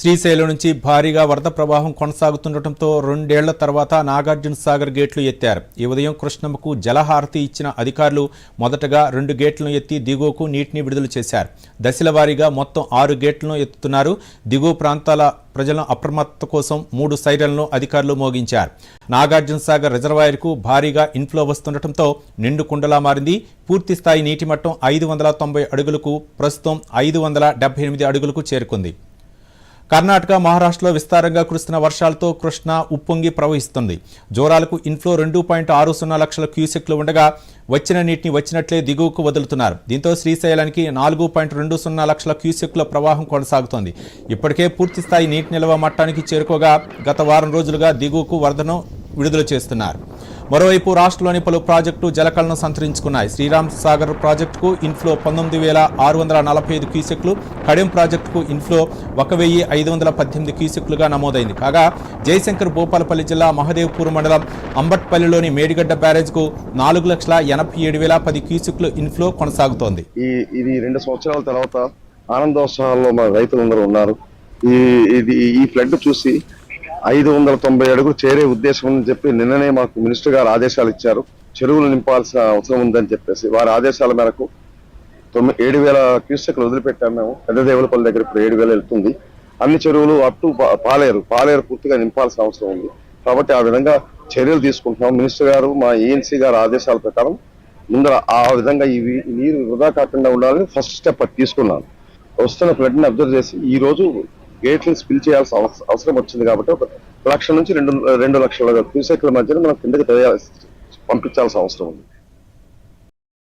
శ్రీశైలం నుంచి భారీగా వరద ప్రవాహం కొనసాగుతుండటంతో రెండేళ్ళ తర్వాత నాగార్జున సాగర్ గేట్లు ఎత్తారు. ఈ ఉదయం కృష్ణమ్మకు జలహారతి ఇచ్చిన అధికారులు మొదటగా రెండు గేట్లను ఎత్తి దిగువకు నీటిని విడుదల చేశారు. దశలవారీగా మొత్తం ఆరు గేట్లను ఎత్తుతున్నారు. దిగువ ప్రాంతాల ప్రజల అప్రమత్త కోసం మూడు సైరన్లను అధికారులు మోగించారు. నాగార్జున సాగర్ రిజర్వాయర్కు భారీగా ఇన్ఫ్లో వస్తుండటంతో నిండు కుండలా మారింది. పూర్తి స్థాయి నీటి మట్టం ఐదు వందల తొంభై అడుగులకు ప్రస్తుతం ఐదు వందల డెబ్బై ఎనిమిది అడుగులకు చేరుకుంది. కర్ణాటక మహారాష్ట్రలో విస్తారంగా కురుస్తున్న వర్షాలతో కృష్ణ ఉప్పొంగి ప్రవహిస్తుంది. జోరాలకు ఇన్ఫ్లో రెండు పాయింట్ ఆరు సున్నా లక్షల క్యూసెక్లు ఉండగా వచ్చిన నీటిని వచ్చినట్లే దిగువకు వదులుతున్నారు. దీంతో శ్రీశైలానికి నాలుగు పాయింట్ రెండు సున్నా లక్షల క్యూసెక్ల ప్రవాహం కొనసాగుతోంది. ఇప్పటికే పూర్తి స్థాయి నీటి నిల్వ మట్టానికి చేరుకోగా గత వారం రోజులుగా దిగువకు వరదను విడుదల చేస్తున్నారు. మరోవైపు రాష్ట్రంలోని పలు ప్రాజెక్టు జలకళను సంతరించుకున్నాయి. శ్రీరామ్ సాగర్ ప్రాజెక్టుకు ఇన్ఫ్లో పంతొమ్మిది వేల ఆరు వందల నలభై ఐదు క్యూసెక్లు కడెం ప్రాజెక్టుకు ఇన్ఫ్లో ఒక వెయ్యి ఐదు వందల పద్దెనిమిది క్యూసెక్లుగా నమోదైంది. కాగా జయశంకర్ భూపాలపల్లి జిల్లా మహదేవ్పూర్ మండలం అంబట్పల్లిలోని మేడిగడ్డ బ్యారేజ్కు నాలుగు లక్షల ఎనభై ఏడు వేల పది క్యూసెక్లు ఇన్ఫ్లో కొనసాగుతోంది. ఈ ఇది రెండు సంవత్సరాల తర్వాత ఆనందోత్సవాల్లో మన రైతులందరూ ఉన్నారు. ఈ ఇది ఈ ఫ్లడ్ చూసి ఐదు వందల తొంభై అడుగులు చేరే ఉద్దేశం ఉందని చెప్పి నిన్ననే మాకు మినిస్టర్ గారు ఆదేశాలు ఇచ్చారు. చెరువులు నింపాల్సిన అవసరం ఉందని చెప్పేసి వారి ఆదేశాల మేరకు తొమ్మిది ఏడు వేల క్యూసెక్లు వదిలిపెట్టాము మేము. పెద్ద దేవులపల్లి దగ్గర ఇప్పుడు ఏడు వేలు వెళ్తుంది. అన్ని చెరువులు అప్ టు పాలేరు పాలేరు పూర్తిగా నింపాల్సిన అవసరం ఉంది. కాబట్టి ఆ విధంగా చర్యలు తీసుకుంటున్నాం. మినిస్టర్ గారు మా ఏఎన్సీ గారి ఆదేశాల ప్రకారం ముందర ఆ విధంగా ఈ నీరు వృధా కాకుండా ఉండాలని ఫస్ట్ స్టెప్ తీసుకున్నాను. వస్తున్న ఫ్లడ్ని అబ్జర్వ్ చేసి ఈ రోజు గేట్లను స్పిల్ చేయాల్సిన అవసరం వచ్చింది కాబట్టి ఒక లక్ష నుంచి రెండు రెండు లక్షల క్యూసెక్ల మధ్యన మనం కిందకి తయారు పంపించాల్సిన అవసరం ఉంది.